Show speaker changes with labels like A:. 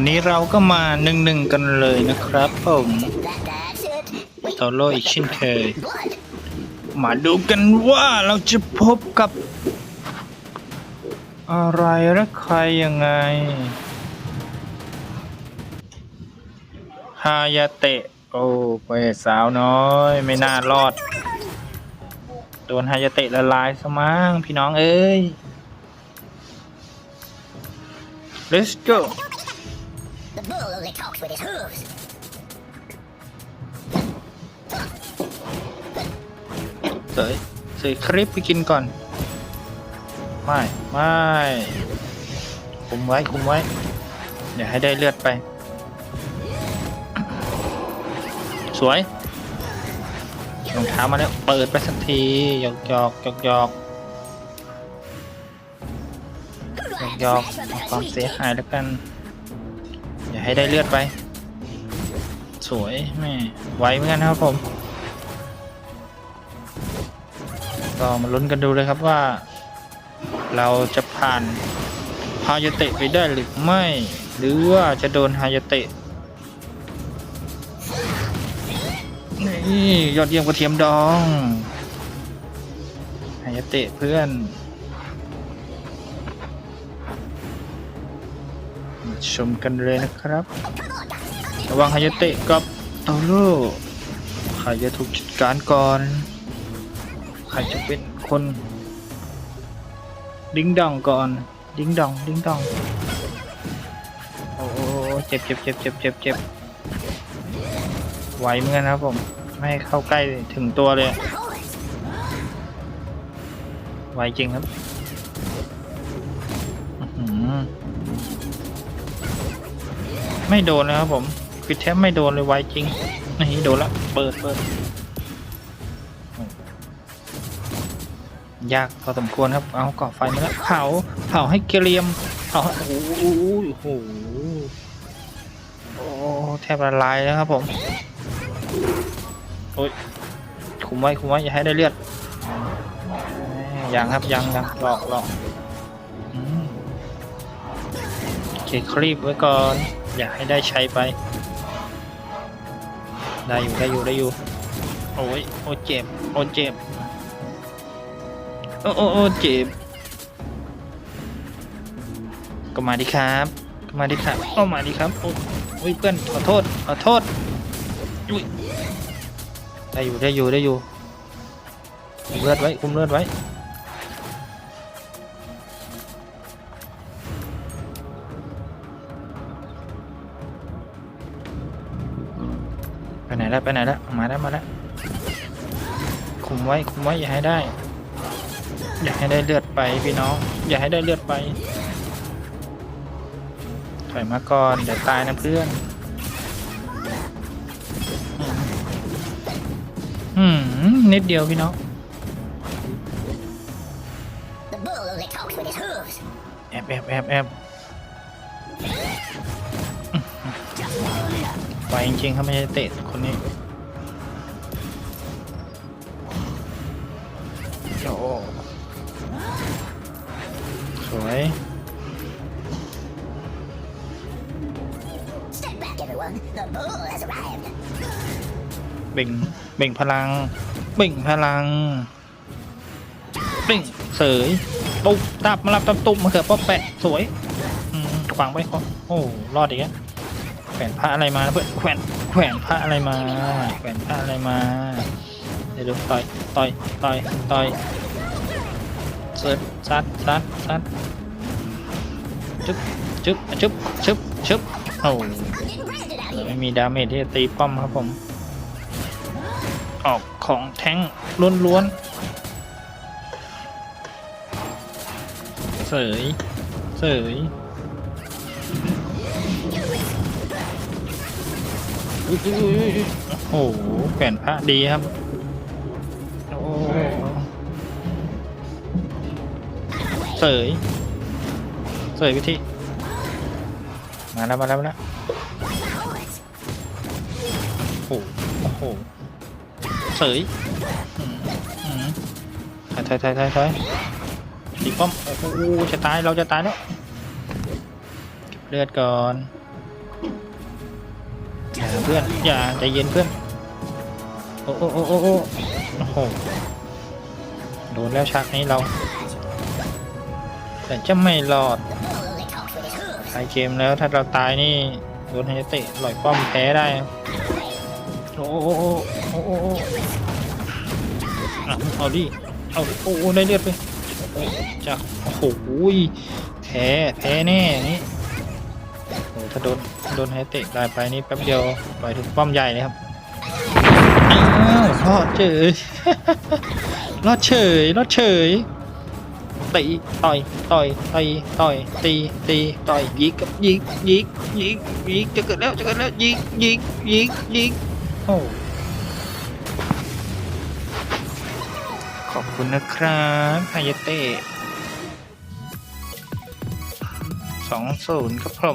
A: วันนี้เราก็มาหนึ่งหนึ่งกันเลยนะครับผม
B: That, that's it.
A: โลอีกเช่นเคย มาดูกันว่าเราจะพบกับ อะไรและใครยังไงฮายาเตะ โอ้ไปสาวน้อย ไม่น่ารอด โดนฮายาเตะละลายซะมั้งพี่น้องเอ้ย let's go
B: bull only talks with his hooves.
A: เสยเสยคลิปไปกินก่อน ไม่ ไม่คุมไว้คุมไว้อย่าให้ได้เลือดไป สวยรองเท้ามาแล้วเปิดไปสักทีหยอกหยอกหยอกหยอกหยอกหยอกเอาความเสียหายแล้วกัน อย่าให้ได้เลือดไป สวยแม่ไวเหมือนกันครับผมก็มาลุ้นกันดูเลยครับว่า เราจะผ่านฮายาเตะไปได้หรือไม่ หรือว่าจะโดนฮายาเตะนี่ยอดเยี่ยมกระเทียมดองฮายาเตะเพื่อน ชมกันเลยนะครับ ระวังฮายาเตะกับโตโร่ใครจะถูกจัดการก่อน ใครจะเป็นคน ดิ้งดองก่อน ดิ้งดอง ดิ้งดอง โอ้โหเจ็บเจ็บเจ็บเจ็บเจ็บเจ็บไหวเหมือนกันครับผม ไม่ให้เข้าใกล้ถึงตัวเลย ไหวจริงครับอื ไม่โดนเลยครับผมคือแทบไม่โดนเลยไวจริงนี่โดนละเปิดเปิดยากพอสมควรครับ เอากาะไฟมาแล้วเผาเผาให้เกรียมเผาโอ้โหโอ้โหโอ้แทบละลายแล้วครับผมโอ้ยคุมไว้คุมไว้อย่าให้ได้เลือดยังครับยังยังหลอกหลอกโอเคคลีปไว้ก่อน อย่าให้ได้ใช้ไป ได้อยู่ได้อยู่ได้อยู่ โอ้ยโอ้เจ็บ โอ้เจ็บ โอ้โอ้โอ้เจ็บ ก็มาดิครับก็มาดิครับก็มาดิครับโอ้โอ้ยเพื่อนขอโทษขอโทษอุ้ยได้อยู่ได้อยู่ได้อยู่คุมเลือดไว้คุมเลือดไว้ ไปไหนแล้วไปไหนแล้วมาแล้วมาแล้วคุมไว้คุมไว้อย่าให้ได้ อย่าให้ได้เลือดไปพี่น้อง อย่าให้ได้เลือดไปถอยมาก่อนเดี๋ยวตายนะเพื่อนอืมอืมนิดเดียวพี่น้อง
B: The bull only talks with his hooves.
A: แอบแอบแอบแอบ
B: Just warm up.
A: ไปจริงๆครับไม่ใช่เตะคนนี้โอ้สวย
B: Step back, everyone. The bull has arrived.
A: เบ่งเบ่งพลัง เบ่งพลังเบ่งเสยตุ๊บตับมารับตับตุ๊บมาเขือป๊อปแปะสวยอืมขวางไว้ก่อนโอ้รอดอีกแล้ว แขวนพระอะไรมาเพื่อนแขวนแขวนพระอะไรมา แขวนพระอะไรมา เดี๋ยวดูต่อยต่อยต่อยต่อยเสิร์ฟซัดซัดซัดจึ๊บจึ๊บจึ๊บชึบชึบโอ้
B: Getting branded out
A: ไม่มีดาเมจที่จะตีป้อมครับผม ออกของแท้งล้วนๆเสยเสย โอ้โหแขวนพระดีครับโอ้เสยเสยวิธีมาแล้วมาแล้วมาแล้วโอ้โหโอ้โหเสยถอยถอยถอยถอยถอยตีป้อมโอ้โหจะตายเราจะตายแล้วเก็บเลือดก่อน เพื่อนอย่าใจเย็นเพื่อน โอ้โอ้โอ้โอ้โอ้โอโหโดนแล้วฉากนี้เรา แต่จะไม่รอด
B: The bull only talks with his hooves.
A: ท้ายเกมแล้วถ้าเราตายนี่โดนไฮเตะหล่อยป้อมแพ้ได้ โอ้โอ้โอ้โอ้โอ้โอเอาดิ เอาโอ้โอ้ได้เลือดไปโอ้จะโอ้โหแพ้แพ้แน่นี่ อ้ถ้าโดนโดนไฮเตะตายไปนี่แป๊บเดียวปล่อยถึงป้อมใหญ่เลยครับอ้าวรอดเฉย รอดเฉยรอดเฉยตีต่อยต่อยตีต่อยตีตีต่อยยิงกับยิงยิงยิงยิงจะเกิดแล้วจะเกิดแล้วยิงยิงยิงยิงโอ้ขอบคุณนะครับไฮายเต้สองศูนย์ครับผม